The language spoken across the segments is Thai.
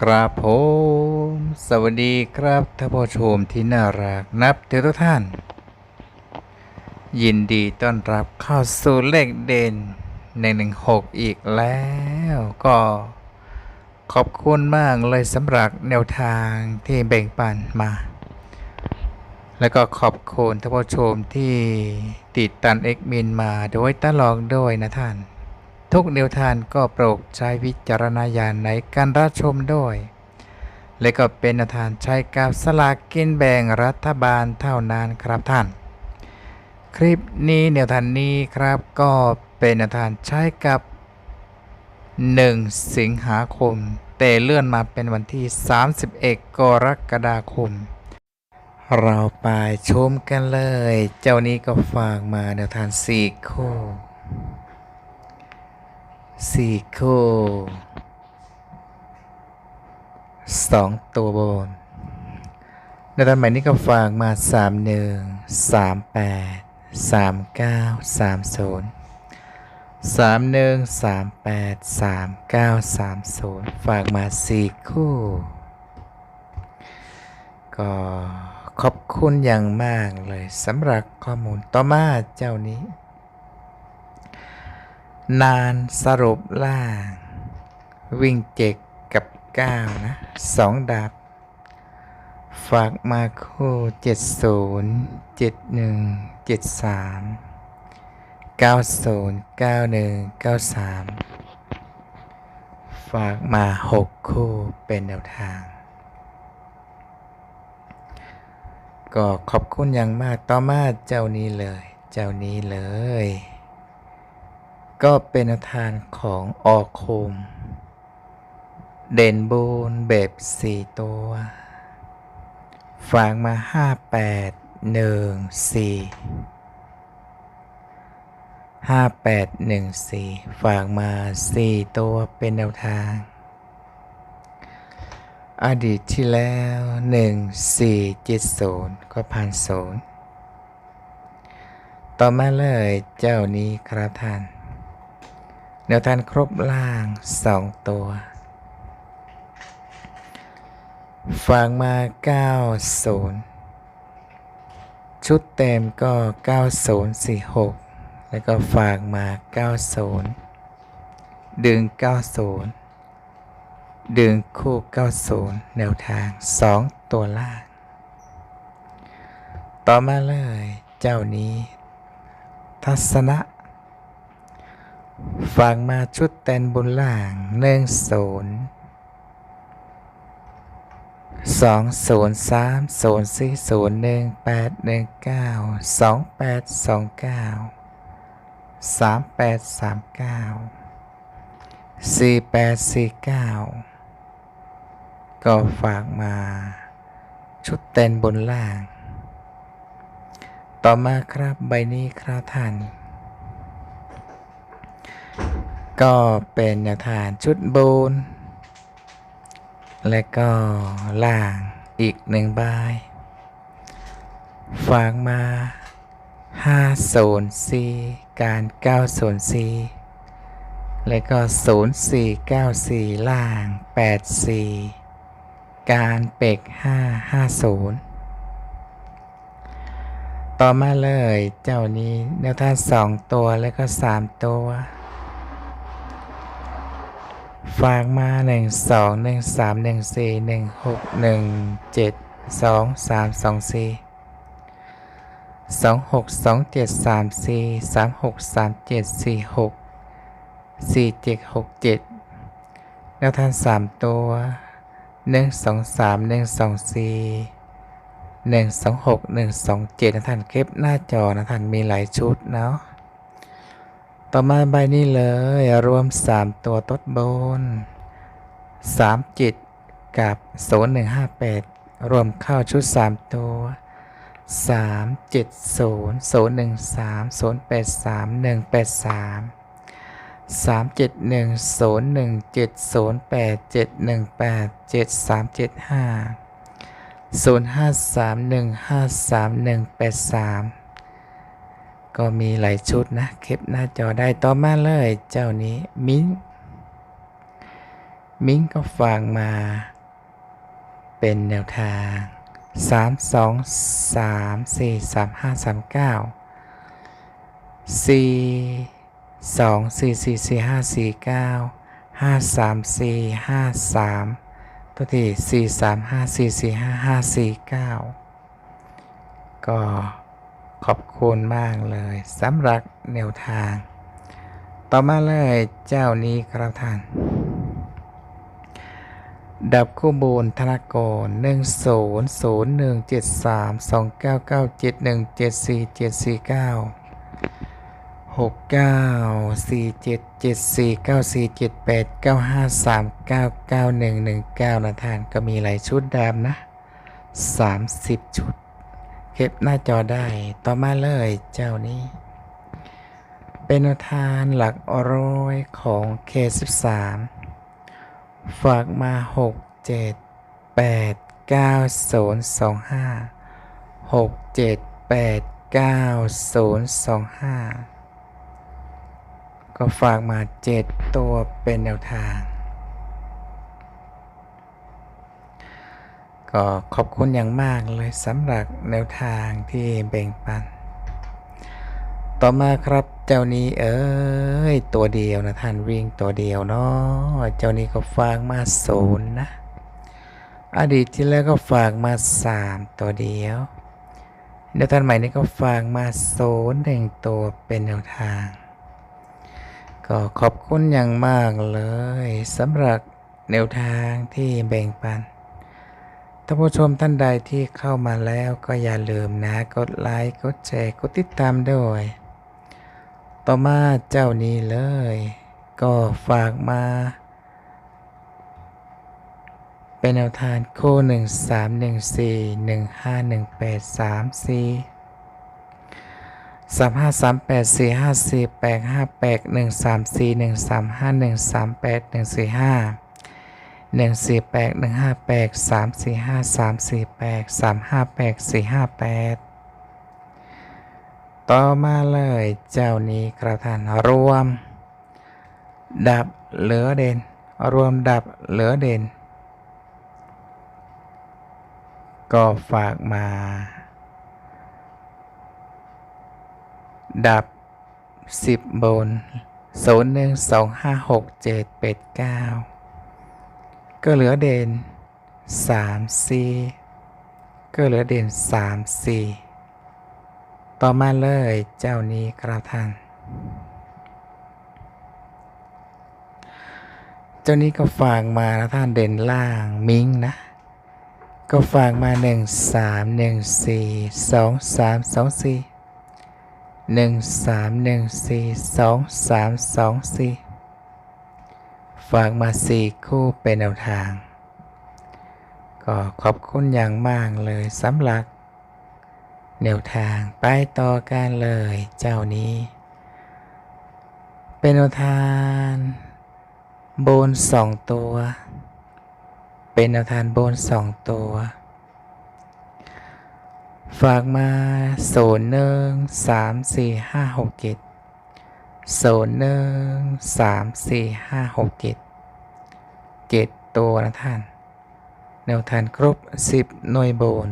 ครับผมสวัสดีครับท่านผู้ชมที่น่ารักนับถือทุกท่าน ยินดีต้อนรับเข้าสู่เลขเด่น116อีกแล้ว ก็ขอบคุณมากเลยสำหรับแนวทางที่แบ่งปันมา แล้วก็ขอบคุณท่านผู้ชมที่ติดตามเอ็กมินมาโดยตลอดด้วยนะท่าน ทุกแนวทางก็โปรดใช้วิจารณญาณในการรับชมด้วย และก็เป็นแนวทางใช้กับสลากกินแบ่งรัฐบาลเท่านั้นครับท่าน คลิปนี้แนวทางนี้ครับก็เป็นแนวทางใช้กับ 1 สิงหาคม แต่เลื่อนมาเป็นวันที่ 31 กรกฎาคม เราไปชมกันเลย เจ้านี้ก็ฝากมาแนวทางสี่คู่ สี่คู่สองตัวบนในตอนใหม่นี้ก็ฝากมาสามหนึ่งสามแปดสามเก้าสามศูนย์สามหนึ่งสามแปดสามเก้าสามศูนย์ฝากมาสี่คู่ ก็ขอบคุณอย่างมากเลยสำหรับข้อมูลต่อมาเจ้านี้ นานสรุปล่าง วิ่งเจ็กกับเก้านะสองดาบ ฝากมาคู่เจ็ดศูนย์เจ็ดหนึ่งเจ็ดสามเก้าศูนย์เก้าหนึ่งเก้าสามฝากมาหกคู่เป็นแนวทาง ก็ขอบคุณอย่างมากต่อมาเจ้านี้เลย เจ้านี้เลย ก็เป็นทางของออคม เด่นบูนแบบสี่ตัว ฝากมาห้าแปดหนึ่งสี่ห้าแปดหนึ่งสี่ฝากมาสี่ตัวเป็นแนวทาง อดีตที่แล้วหนึ่งสี่เจ็ดศูนย์ก็ผ่านศูนย์ต่อมาเลยเจ้านี้ครับท่าน แนวทางครบล่างสองตัวฝากมา 90 ชุดเต็มก็ 9046 แล้วก็ฝากมา 90 ดึง 90 ดึงคู่ 90 แนวทาง 2 ตัวล่าง ต่อมาเลย เจ้านี้ ทัศนะ ฝากมาชุดเต็นบนล่างหนึ่งศูนย์สองศูนย์สามศูนย์สี่ศูนย์หนึ่งแปดหนึ่งเก้าสองแปดสองเก้าสามแปดสามเก้าสี่แปดสี่เก้าก็ฝากมาชุดเต็นบนล่าง ต่อมาครับใบนี้ครับท่าน ก็เป็นแนวทางชุดบูนและก็ล่างอีกหนึ่งใบฝากมา5โซนซีการ9โซนซีและก็ 0 4 9 4 ล่าง 8 4 การเป็ก 5 5 0 ต่อมาเลยเจ้านี้แนวทางสองตัว แล้วก็ 3 ตัว ฝากมาหนึ่งสองหนึ่งสามหนึ่งสี่หนึ่งหกหนึ่งเจ็ดสองสามสองสี่สองหกสองเจ็ดสามสี่สามหกสามเจ็ดสี่หกสี่เจ็ดหกเจ็ดแนวทางสามตัวหนึ่งสองสามหนึ่งสองสี่หนึ่งสองหกหนึ่งสองเจ็ดนะท่านเก็บหน้าจอนะท่านมีหลายชุดเนาะ ต่อมาใบนี้เลย รวม 3 ตัวต้นบน3จิตกับ 0158 รวมเข้าชุด 3 ตัว 3 7 0 0 1 3 0 8 3 1 8 ก็มีหลายชุดนะเก็บหน้าจอได้ต่อมาเลยเจ้านี้มิ้นมิ้งก็ฝากมา เป็นแนวทาง 3 2 3 4 3 5 3 9 4 2 4 4 4 5 4 9 5 3 4 5 3 ตัวที่ 4 3 5 4 4 5 5 4 9 ก็ ขอบคุณมากเลยสำหรับแนวทาง ต่อมาเลยเจ้านี้ครับท่าน ดับคู่บูนธนากรหนึ่งศูนย์ศูนย์หนึ่งเจ็ดสามสองเก้าเก้าเจ็ดหนึ่งเจ็ดสี่เจ็ดสี่เก้าหกเก้าสี่เจ็ดเจ็ดสี่เก้าสี่เจ็ดแปดเก้าห้าสามเก้าเก้าหนึ่งหนึ่งเก้านะท่าน ก็มีหลายชุดดำนะสามสิบชุด เก็บหน้าจอได้ต่อมาเลยเจ้านี้ เป็นทานหลักร้อยของ K13 ฝากมา 6 7 8 9 0 2 5 6 7 8 9 0 2 5 ก็ฝากมา 7 ตัวเป็นแนวทาง ก็ขอบคุณอย่างมากเลยสำหรับแนวทางที่แบ่งปัน ต่อมาครับเจ้านี้เอ้ยตัวเดียวนะท่านวิ่งตัวเดียวเนาะเจ้านี้ก็ฝากมาศูนย์นะ อดีตที่แล้วก็ฝากมาสามตัวเดียวแนวทางใหม่นี้ก็ฝากมาศูนย์หนึ่งตัวเป็นแนวทาง ก็ขอบคุณอย่างมากเลยสำหรับแนวทางที่แบ่งปัน ท่านผู้ชมท่านใดที่เข้ามาแล้วก็อย่าลืมนะ กดไลค์ กดแชร์ กดติดตามด้วย ต่อมาเจ้านี้เลย ก็ฝากมา เป็นแนวทางโค้หนึ่งสามหนึ่งสี่หนึ่งห้าหนึ่งแปดสามสี่สามห้าสามแปดสี่ห้าสี่แปดห้าแปดหนึ่งสามสี่หนึ่งสามห้าหนึ่งสามแปดหนึ่งสี่ห้า หนึ่งสี่แปดหนึ่งห้าแปดสามสี่ห้าสามสี่แปดสามห้าแปดสี่ห้าแปดต่อมาเลยเจ้านี้กระทานรวม ดับเหลือเด่น รวมดับเหลือเด่น ก็ฝากมา ดับสิบบนศูนย์หนึ่งสองห้าห ก็เหลือเด่น3 c ก็เหลือเด่น3 c ต่อมาเลยเจ้านี้ครับท่าน เจ้านี้ก็ฝากมานะท่านเด่นล่างมิงนะ ก็ฝากมา 1 3 1 4 2 3 2 4 1 3 1 4 2 3 2 4 ฝากมาสี่คู่เป็นแนวทาง ก็ขอบคุณอย่างมากเลยสำหรับแนวทางไปต่อกันเลยเจ้านี้ เป็นแนวทางโบนสองตัว เป็นแนวทางโบนสองตัว ฝากมาโซนย์หนึ่งสามสี่ห้าหกเจ็ด โซนหนึ่งสามสี่ห้าหกเจ็ดเจ็ดตัวนะท่าน แนวทานครบสิบหน่วยบน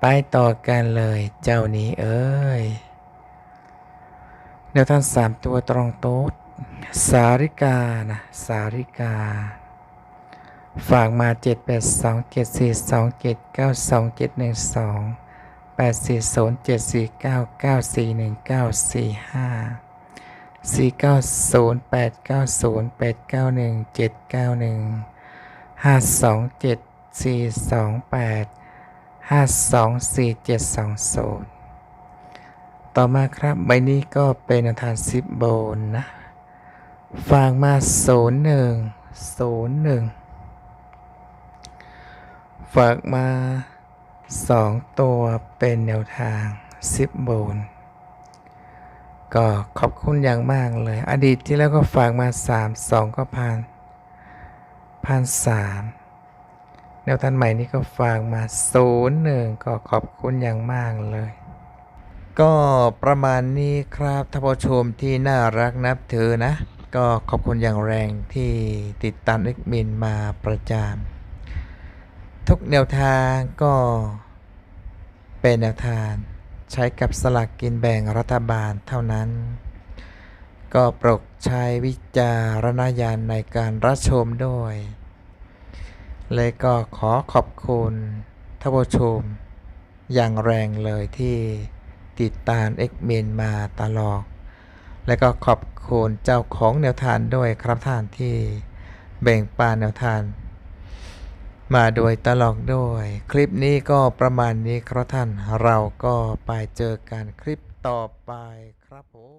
ไปต่อกันเลยเจ้านี้เอ้ย แนวทานสามตัวตรงโต๊ดสาริกา นะ สาริกา ฝากมาเจ็ดแปดสองเจ็ด สี่สองเจ็ดเก้าสองเจ็ดหนึ่งสองแปดสี่ศูนย์เจ็ดสี่เก้าเก้าสี่หนึ่งเก้าสี่ห้าสี่เก้าศูนย์แปดเก้าศูนย์แปดเก้าหนึ่งเจ็ดเก้าหนึ่งห้าสองเจ็ดสี่สองแปดห้าสองสี่เจ็ดสองศูนย์ต่อมาครับใบนี้ก็เป็นอาทานซิปโบนนะฝากมาศูนย์หนึ่งศูนย์หนึ่งฝากมา สองตัวเป็นแนวทางซิปโบนก็ขอบคุณอย่างมากเลย อดีตที่แล้วก็ฝากมาสามสองก็พันพันสามแนวทางใหม่นี้ก็ฝากมาศูนย์หนึ่งก็ขอบคุณอย่างมากเลย ก็ประมาณนี้ครับท่านผู้ชมที่น่ารักนับถือนะ ก็ขอบคุณอย่างแรงที่ติดตามเอ็กมินมาประจาน ทุกแนวทางก็เป็นแนวทางใช้กับสลากกินแบ่งรัฐบาลเท่านั้น ก็โปรดใช้วิจารณญาณในการรับชมด้วย เลยก็ขอขอบคุณท่านผู้ชม อย่างแรงเลยที่ติดตามเอ็กเมนมาตลอด และก็ขอบคุณเจ้าของแนวทานด้วยครับท่านที่แบ่งปันแนวทาน มาโดยตลอดด้วย คลิปนี้ก็ประมาณนี้ครับท่านเราก็ไปเจอกันคลิปต่อไปครับผม